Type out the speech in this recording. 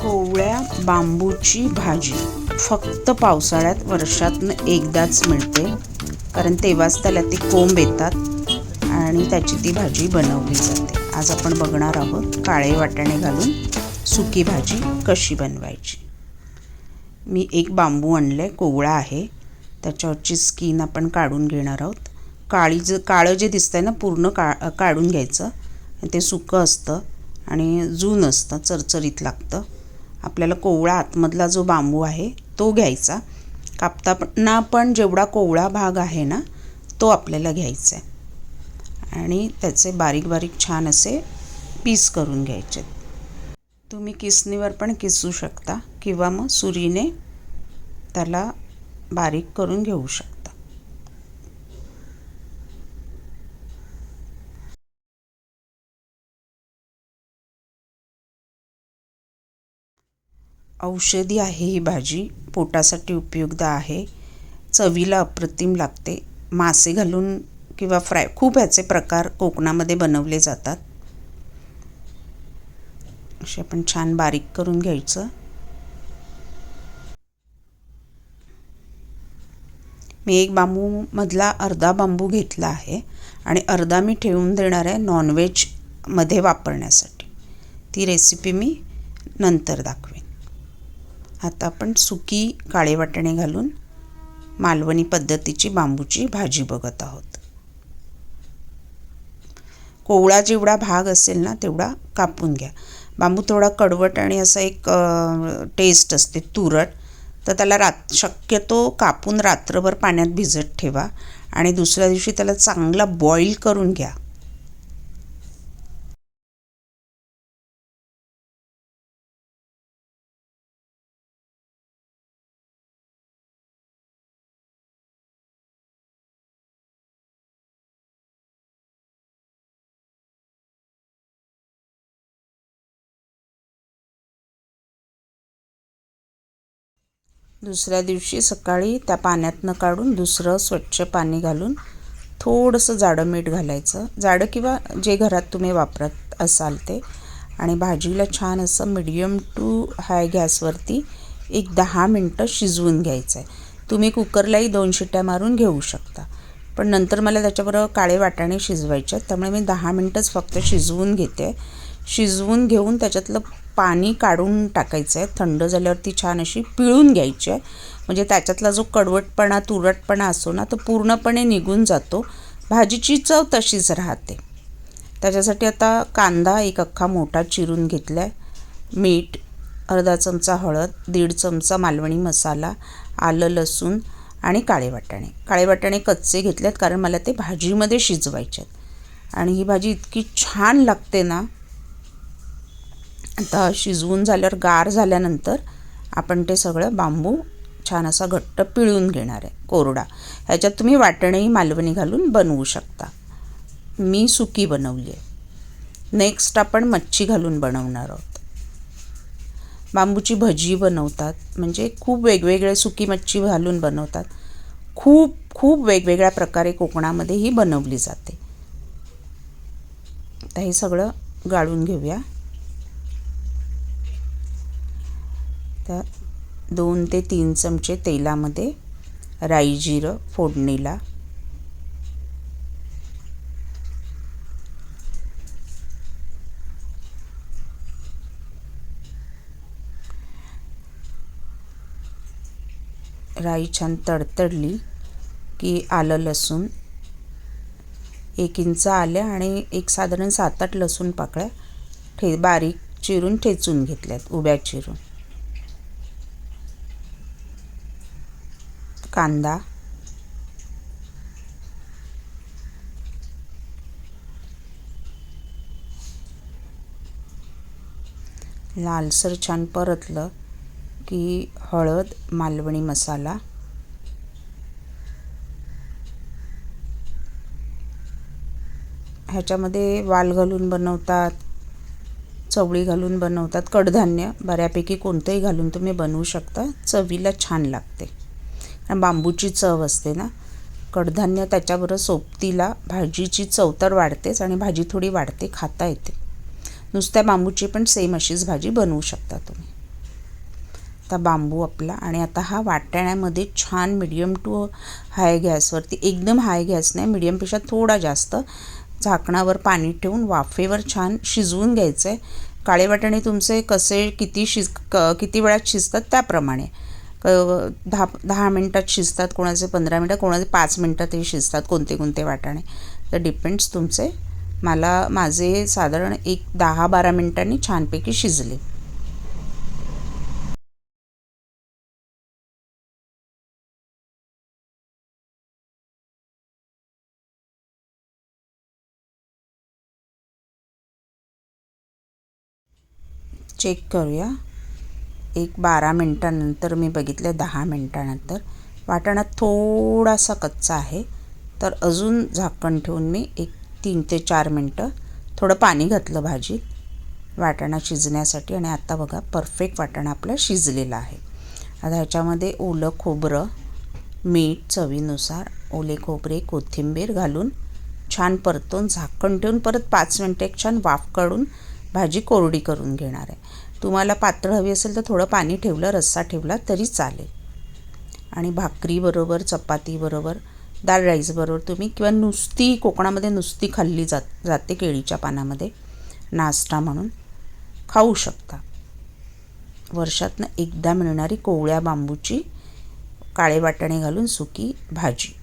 कोवळ्या बांबूची भाजी. फक्त पावसाळ्यात वर्षातनं एकदाच मिळते कारण तेव्हाच त्याला ते कोंब येतात आणि त्याची ती भाजी बनवली जाते. आज आपण बघणार आहोत काळे वाटाणे घालून सुकी भाजी कशी बनवायची. मी एक बांबू आणलं कोवळा आहे. त्याच्यावरची स्किन आपण काढून घेणार आहोत. काळी ज काळं जे दिसतंय ना पूर्ण का काढून घ्यायचं. ते सुकं असतं आणि जून असतं चरचरीत लागतं. आपल्याला कोवळा आतमधला जो बांबू आहे तो घ्यायचा. कापताना पण जेवढा कोवळा भाग आहे ना तो आपल्याला घ्यायचा आहे. आणि त्याचे बारीक बारीक छान असे पीस करून घ्यायचे तुम्ही किसणीवर पण किसू शकता किंवा मग सुरीने त्याला बारीक करून घेऊ शकता. औषधी आहे ही भाजी. पोटासाठी उपयुक्त आहे. चवीला अप्रतिम लागते. मासे घालून किंवा फ्राय खूप ह्याचे प्रकार कोकणामध्ये बनवले जातात. असे आपण छान बारीक करून घ्यायचं. मी एक बांबूमधला अर्धा बांबू घेतला आहे आणि अर्धा मी ठेवून देणार आहे नॉनव्हेजमध्ये वापरण्यासाठी. ती रेसिपी मी नंतर दाखवेन. आता आपण सुकी काळे वाटाणे घालून मालवणी पद्धतीची बांबूची भाजी बघत आहोत. कोवळा जेवढा भाग असेल ना तेवढा कापून घ्या. बांबू थोडा कडवट आणि असा एक टेस्ट असते तुरट. तर त्याला रात शक्यतो कापून रात्रभर पाण्यात भिजत ठेवा आणि दुसऱ्या दिवशी त्याला चांगला बॉईल करून घ्या. दुसऱ्या दिवशी सकाळी त्या पाण्यातनं काढून दुसरं स्वच्छ पाणी घालून थोडंसं जाडं मीठ घालायचं. जाडं किंवा जे घरात तुम्ही वापरत असाल ते. आणि भाजीला छान असं मिडियम टू हाय गॅसवरती एक दहा मिनटं शिजवून घ्यायचं आहे तुम्ही कुकरलाही दोन शिट्ट्या मारून घेऊ शकता. पण नंतर मला त्याच्याबरोबर काळे वाटाणे शिजवायचे आहेत त्यामुळे मी दहा मिनटंच फक्त शिजवून घेते. शिजवून घेऊन त्याच्यातलं पाणी काढून टाकायचं आहे थंड झाल्यावरती छान अशी पिळून घ्यायची आहे म्हणजे त्याच्यातला जो कडवटपणा तुरटपणा असतो ना तो पूर्णपणे निघून जातो. भाजीची चव तशीच राहते. त्याच्यासाठी आता कांदा एक अख्खा मोठा चिरून घेतला आहे मीठ अर्धा चमचा हळद दीड चमचा मालवणी मसाला आलं लसूण आणि काळे वाटाणे. काळे वाटाणे कच्चे घेतलेत कारण मला ते भाजीमध्ये शिजवायचे आहेत आणि ही भाजी इतकी छान लागते ना आता शिजवून झाल्यावर गार झाल्यानंतर आपण ते सगळं बांबू छान असा घट्ट पिळून घेणार आहे कोरडा. ह्याच्यात तुम्ही वाटणेही मालवणी घालून बनवू शकता. मी सुकी बनवली आहे. नेक्स्ट आपण मच्छी घालून बनवणार आहोत. बांबूची भजी बनवतात म्हणजे खूप वेगवेगळे सुकी मच्छी घालून बनवतात. खूप खूप वेगवेगळ्या प्रकारे कोकणामध्ये ही बनवली जाते. आता हे सगळं गाळून घेऊया. तर दोन ते तीन चमचे तेलामध्ये राई जिरं फोडणीला. राई छान तडतडली की आलं लसूण. एक इंच आल्या आणि एक साधारण सात आठ लसूण पाकळ्या ठे बारीक चिरून ठेचून घेतल्यात उभ्या चिरून. कांदा. लालसर छान परतलं की हळद मालवणी मसाला. ह्याच्यामध्ये वाल घालून बनवतात चवळी घालून बनवतात कडधान्य बऱ्यापैकी कोणतंही घालून तुम्ही बनवू शकता. चवीला छान लागते. बांबूची चव असते ना. कडधान्य त्याच्याबरोबर सोबतीला भाजीची चव तर वाढतेच आणि भाजी थोडी वाढते खाता येते. नुसत्या बांबूची पण सेम अशीच भाजी बनवू शकता तुम्ही. आता बांबू आपला आणि आता हा वाटण्यामध्ये छान मिडियम टू हाय गॅसवरती एकदम हाय गॅस नाही मिडियमपेक्षा थोडा जास्त झाकणावर पाणी ठेवून वाफेवर छान शिजवून घ्यायचं आहे काळे वाटाणे तुमचे कसे किती शिज क किती वेळात शिजतात त्याप्रमाणे. दहा दहा मिनटात शिजतात कोणाचे पंधरा मिनटं कोणाचे पाच मिनटातही शिजतात कोणते कोणते वाटाणे. तर डिपेंड्स तुमचे. मला माझे साधारण एक दहा बारा मिनटांनी छानपैकी शिजले. चेक करूया. एक बारा मिनटानंतर मी बघितले दहा मिनटानंतर. वाटाणा थोडासा कच्चा आहे. तर अजून झाकण ठेवून मी एक तीन ते चार मिनटं थोडं पाणी घातलं भाजीत. वाटाणा शिजण्यासाठी आणि आता बघा परफेक्ट वाटाणा आपला शिजलेला आहे. आता ह्याच्यामध्ये ओलं खोबरं मीठ चवीनुसार ओले खोबरे कोथिंबीर घालून छान परतून झाकण ठेवून परत पाच मिनटं एक छान वाफ काढून भाजी कोरडी करून घेणार आहे. तुम्हाला पातळ हवी असेल तर थोडं पाणी ठेवलं रस्सा ठेवला तरी चालेल. आणि भाकरीबरोबर चपातीबरोबर दाल राईसबरोबर तुम्ही किंवा नुसती कोकणामध्ये नुसती खाल्ली जात जाते केळीच्या पानामध्ये नाश्ता म्हणून खाऊ शकता. वर्षातनं एकदा मिळणारी कोवळ्या बांबूची काळे वाटाणे घालून सुकी भाजी.